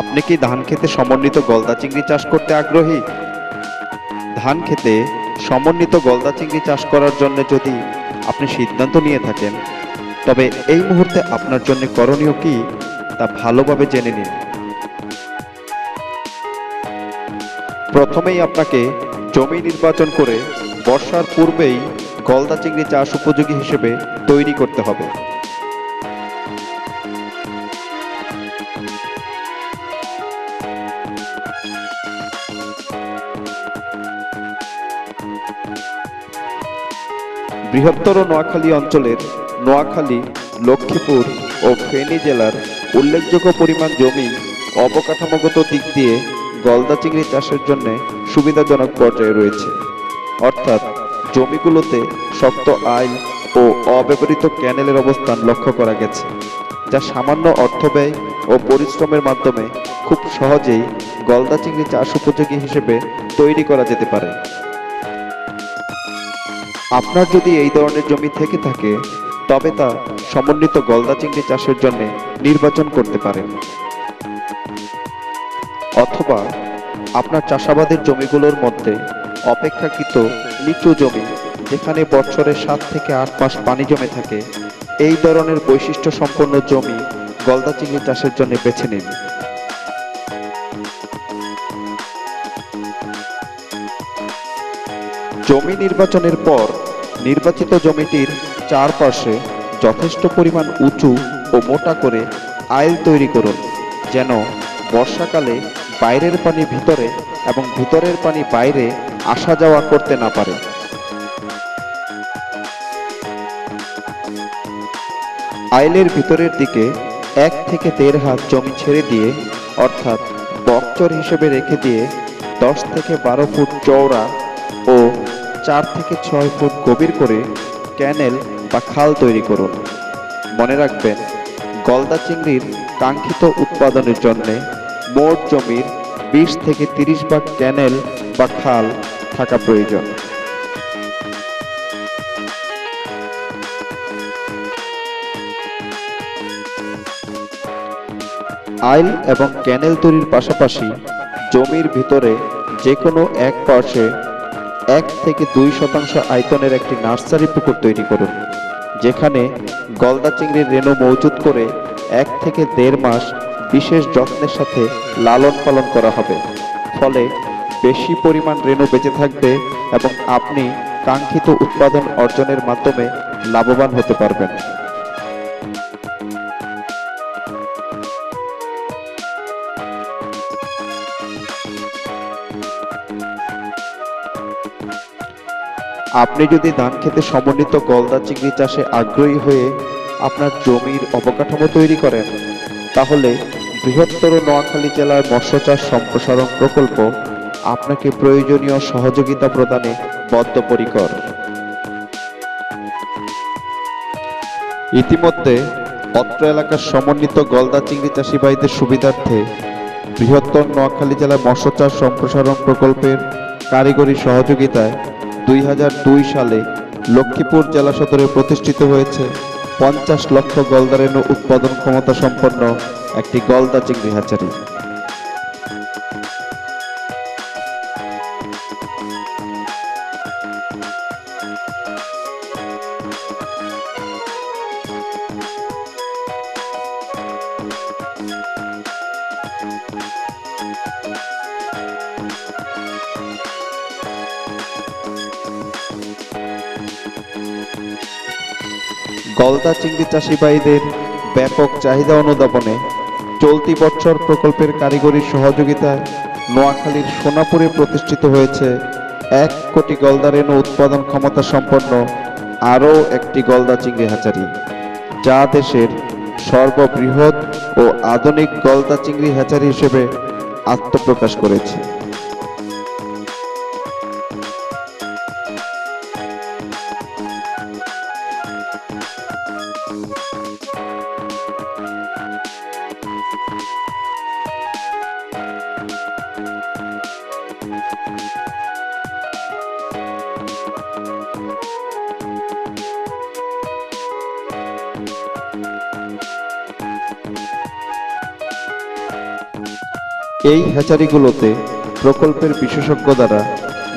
আপনি কি ধান খেতে সমন্বিত গলদা চিংড়ি চাষ করতে আগ্রহী? ধান খেতে সমন্বিত গলদা চিংড়ি চাষ করার জন্য যদি আপনি সিদ্ধান্ত নিয়ে থাকেন, তবে এই মুহূর্তে আপনার জন্য করণীয় কি তা ভালোভাবে জেনে নিন। প্রথমেই আপনাকে জমি নির্বাচন করে বর্ষার পূর্বেই গলদা চিংড়ি চাষ উপযোগী হিসেবে তৈরি করতে হবে। বৃহত্তর নোয়াখালী অঞ্চলের নোয়াখালী, লক্ষ্মীপুর ও ফেনী জেলার উল্লেখযোগ্য পরিমাণ জমি অবকাঠামোগত দিক দিয়ে গলদা চিংড়ি চাষের জন্য সুবিধাজনক পর্যায়ে রয়েছে। অর্থাৎ জমিগুলোতে শক্ত আইল ও অব্যবহৃত ক্যানেলের অবস্থান লক্ষ্য করা গেছে, যা সামান্য অর্থ ব্যয় ও পরিশ্রমের মাধ্যমে খুব সহজেই গলদা চিংড়ি চাষ উপযোগী হিসেবে তৈরি করা যেতে পারে। আপনার যদি এই ধরনের জমি থেকে থাকে, তবে তা সমন্বিত গলদা চিংড়ি চাষের জন্য নির্বাচন করতে পারেন। অথবা আপনার চাষাবাদের জমিগুলোর মধ্যে অপেক্ষাকৃত নিচু জমি, যেখানে বছরে সাত থেকে আট মাস পানি জমে থাকে, এই ধরনের বৈশিষ্ট্য সম্পন্ন জমি গলদা চিংড়ি চাষের জন্য বেছে নিন। জমি নির্বাচনের পর নির্বাচিত জমিটির চারপাশে যথেষ্ট পরিমাণ উঁচু ও মোটা করে আইল তৈরি করুন, যেন বর্ষাকালে বাইরের পানি ভিতরে এবং ভিতরের পানি বাইরে আসা যাওয়া করতে না পারে। আইলের ভিতরের দিকে এক থেকে দেড় হাত জমি ছেড়ে দিয়ে, অর্থাৎ বকচর হিসেবে রেখে দিয়ে দশ থেকে বারো ফুট চওড়া ও চার থেকে ছয় ফুট গভীর করে ক্যানেল বা খাল তৈরি করুন। মনে রাখবেন, গলদা চিংড়ির কাঙ্ক্ষিত উৎপাদনের জন্য মোট জমির বিশ থেকে তিরিশ ভাগ ক্যানেল বা খাল থাকা প্রয়োজন। আইল এবং ক্যানেল তৈরির পাশাপাশি জমির ভিতরে যে কোনো এক পার্শ্বে এক থেকে দুই শতাংশ আয়তনের একটি নার্সারি পুকুর তৈরি করুন, যেখানে গলদা চিংড়ির রেণু মজুত করে এক থেকে দেড় মাস বিশেষ যত্নের সাথে লালন পালন করা হবে। ফলে বেশি পরিমাণ রেণু বেঁচে থাকবে এবং আপনি কাঙ্ক্ষিত উৎপাদন অর্জনের মাধ্যমে লাভবান হতে পারবেন। আপনি যদি ধান খেতে সমন্বিত গলদা চিংড়ি চাষে আগ্রহী হয়ে আপনার জমির অবকাঠামো তৈরি করেন, তাহলে বৃহত্তর নোয়াখালী জেলার মৎস্য চাষ সম্প্রসারণ প্রকল্প আপনাকে প্রয়োজনীয় সহযোগিতা প্রদানে বদ্ধপরিকর। ইতিমধ্যে অত্র এলাকার সমন্বিত গলদা চিংড়ি চাষি ভাইদের সুবিধার্থে বৃহত্তর নোয়াখালী জেলার মৎস্য চাষ সম্প্রসারণ প্রকল্পের কারিগরি সহযোগিতায় দুই হাজার দুই সালে লক্ষ্মীপুর জেলা সদরে প্রতিষ্ঠিত হয়েছে পঞ্চাশ লক্ষ গলদারেণু উৎপাদন ক্ষমতা সম্পন্ন একটি গলদা চিংড়ি হ্যাচারি গলদা চিংড়ি চাষিবাহীদের ব্যাপক চাহিদা অনুদাপনে চলতি বছর প্রকল্পের কারিগরি সহযোগিতায় নোয়াখালীর সোনাপুরে প্রতিষ্ঠিত হয়েছে। এক কোটি গলদা রেণু উৎপাদন ক্ষমতা সম্পন্ন আরও একটি গলদা চিংড়ি হ্যাচারি যা দেশের সর্ববৃহৎ ও আধুনিক গলদা চিংড়ি হ্যাচারি হিসেবে আত্মপ্রকাশ করেছে। এই হ্যাচারিগুলোতে প্রকল্পের বিশেষজ্ঞ দ্বারা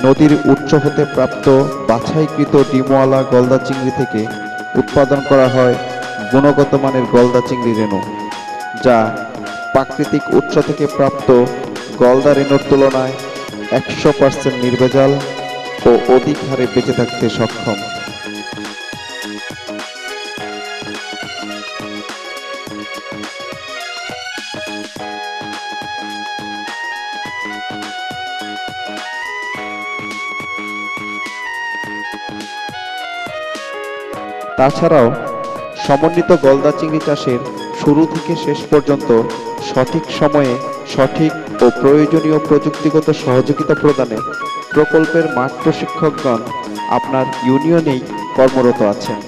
নদীর উৎস হতে প্রাপ্ত বাছাইকৃত ডিমওয়ালা গলদা চিংড়ি থেকে উৎপাদন করা হয় গুণগত মানের গলদা চিংড়ি রেণু, যা প্রাকৃতিক উৎস থেকে প্রাপ্ত গলদা রেণুর তুলনায় একশো পার্সেন্ট নির্ভেজাল ও অধিক হারে বেঁচে থাকতে সক্ষম। তাছাড়াও, সমন্বিত গলদা চিংড়ি চাষের শুরু থেকে শেষ পর্যন্ত সঠিক সময়ে সঠিক ও প্রয়োজনীয় প্রযুক্তিগত সহযোগিতা প্রদানে প্রকল্পের মাঠ প্রশিক্ষকগণ আপনার ইউনিয়নেই কর্মরত আছেন।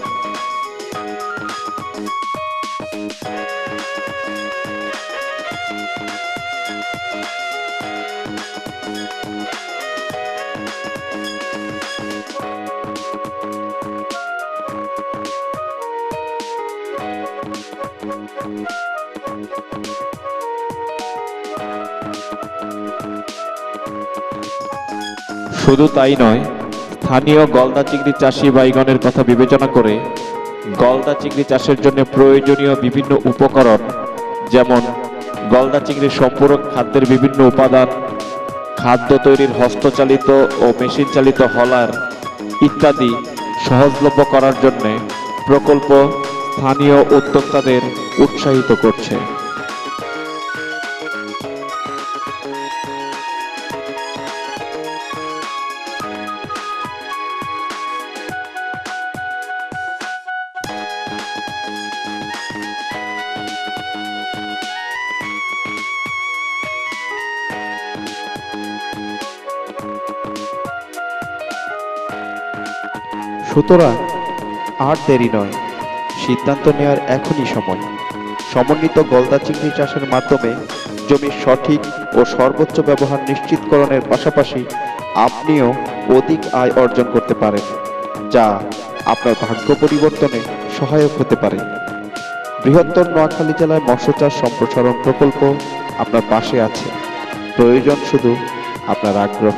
শুধু তাই নয়, স্থানীয় গলদা চিংড়ি চাষি বাইগণের কথা বিবেচনা করে গলদা চিংড়ি চাষের জন্য প্রয়োজনীয় বিভিন্ন উপকরণ, যেমন গলদা চিংড়ির সম্পূরক খাদ্যের বিভিন্ন উপাদান, খাদ্য তৈরির হস্তচালিত ও মেশিন চালিত হলার ইত্যাদি সহজলভ্য করার জন্য প্রকল্প স্থানীয় উদ্যোক্তাদের উৎসাহিত করছে। সুতরাং আর দেরি নয়। সিদ্ধান্ত নেওয়ার এখনই সময়। সমন্বিত গলদা চিংড়ি চাষের মাধ্যমে জমির সঠিক ও সর্বোচ্চ ব্যবহার নিশ্চিতকরণের পাশাপাশি আপনিও অধিক আয় অর্জন করতে পারেন, যা আপনার ভাগ্য পরিবর্তনে সহায়ক হতে পারে। বৃহত্তর নোয়াখালী জেলায় মৎস্য চাষ সম্প্রসারণ প্রকল্প আপনার পাশে আছে। প্রয়োজন শুধু আপনার আগ্রহ।